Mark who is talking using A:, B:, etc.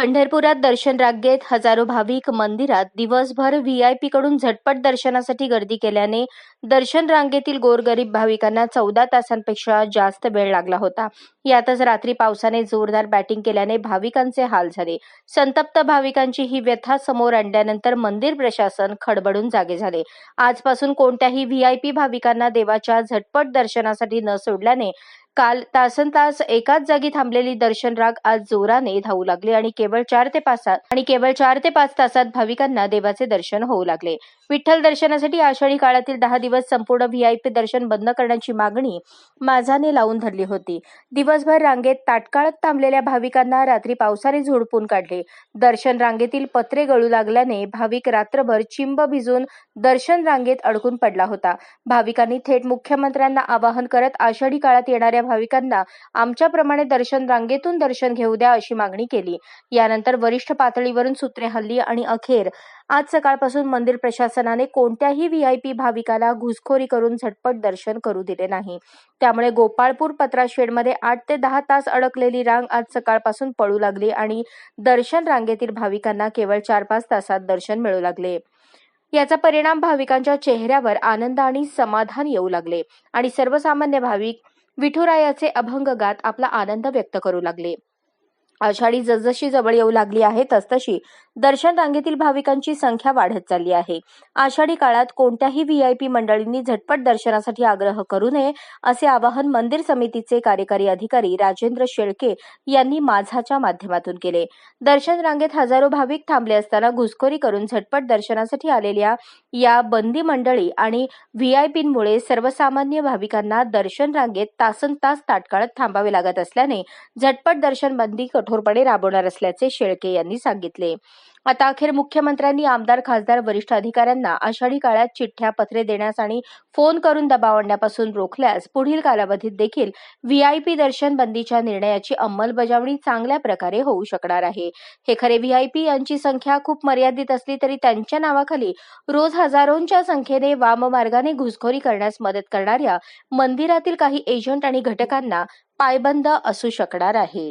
A: पंढरपुरात दर्शन रांगेत हजारो भाविक मंदिरात दिवसभर व्हीआयपी कडून झटपट दर्शनासाठी गर्दी केल्याने दर्शन रांगेतील गोरगरीब भाविकांना चौदा तासांपेक्षा जास्त वेळ लागला होता. यातच रात्री पावसाने जोरदार बॅटिंग केल्याने भाविकांचे हाल झाले. संतप्त भाविकांची ही व्यथा समोर आणल्यानंतर मंदिर प्रशासन खडबडून जागे झाले. आजपासून कोणत्याही व्हीआयपी भाविकांना देवाच्या झटपट दर्शनासाठी न सोडल्याने काल तासन तास एकाच जागी थांबलेली दर्शन राग आज जोराने धावू लागली आणि केवळ चार ते पाच आणि केवळ चार ते पाच तासात भाविकांना देवाचे दर्शन होऊ लागले. विठ्ठल दर्शनासाठी आषाढी काळातील दहा दिवस संपूर्ण व्हीआयपी दर्शन बंद करण्याची मागणी माझाने लावून धरली होती. दिवसभर रांगेत ताटकाळत थांबलेल्या भाविकांना रात्री पावसाने झोडपून काढले. दर्शन रांगेतील पत्रे गळू लागल्याने भाविक रात्रभर चिंब भिजून दर्शन रांगेत अडकून पडला होता. भाविकांनी थेट मुख्यमंत्र्यांना आवाहन करत आषाढी काळात येणाऱ्या भाविकांना आमच्याप्रमाणे दर्शन रांगेतून दर्शन घेऊ द्या अशी मागणी केली. यानंतर वरिष्ठ पातळीवरून सूत्रे हल्ली आणि अखेर. आज सकाळपासून मंदिर प्रशासनाने कोणत्याही व्हीआयपी भाविकाला घुसखोरी करून झटपट दर्शन करू दिले नाही. त्यामुळे गोपाळपूर पत्राशेडमध्ये आठ ते दहा तास अडकलेली रांग आज सकाळपासून पळू लागली आणि दर्शन रांगेतील भाविकांना केवळ चार पाच तासात दर्शन मिळू लागले. याचा परिणाम भाविकांच्या चेहऱ्यावर आनंद आणि समाधान येऊ लागले आणि सर्वसामान्य भाविक विठुरायाचे अभंग गात आपला आनंद व्यक्त करू लागले. आषाढी जसजशी जवळ येऊ लागली आहे तसतशी दर्शन रांगेतील भाविकांची संख्या वाढत चालली आहे. आषाढी काळात कोणत्याही व्हीआयपी मंडळींनी झटपट दर्शनासाठी आग्रह करू नये असे आवाहन मंदिर समितीचे कार्यकारी अधिकारी राजेंद्र शेळके यांनी माझाच्या माध्यमातून केले. दर्शन रांगेत हजारो भाविक थांबले असताना घुसखोरी करून झटपट दर्शनासाठी आलेल्या या बंदी मंडळी आणि व्हीआयपींमुळे सर्वसामान्य भाविकांना दर्शन रांगेत तासन तास ताटकाळत थांबावे लागत असल्याने झटपट दर्शन बंदी कठोरपणे राबवणार असल्याचे शेळके यांनी सांगितले. आता अखेर मुख्यमंत्र्यांनी आमदार खासदार वरिष्ठ अधिकाऱ्यांना आषाढी काळात चिठ्ठ्या पत्रे देण्यास आणि फोन करून दबाव आणण्यापासून रोखल्यास पुढील कालावधीत देखील व्हीआयपी दर्शन बंदीच्या निर्णयाची अंमलबजावणी चांगल्या प्रकारे होऊ शकणार आहे. हे खरे व्हीआयपी यांची संख्या खूप मर्यादित असली तरी त्यांच्या नावाखाली रोज हजारोंच्या संख्येने वाममार्गाने घुसखोरी करण्यास मदत करणाऱ्या मंदिरातील काही एजंट आणि घटकांना पायबंद असू शकणार आहे.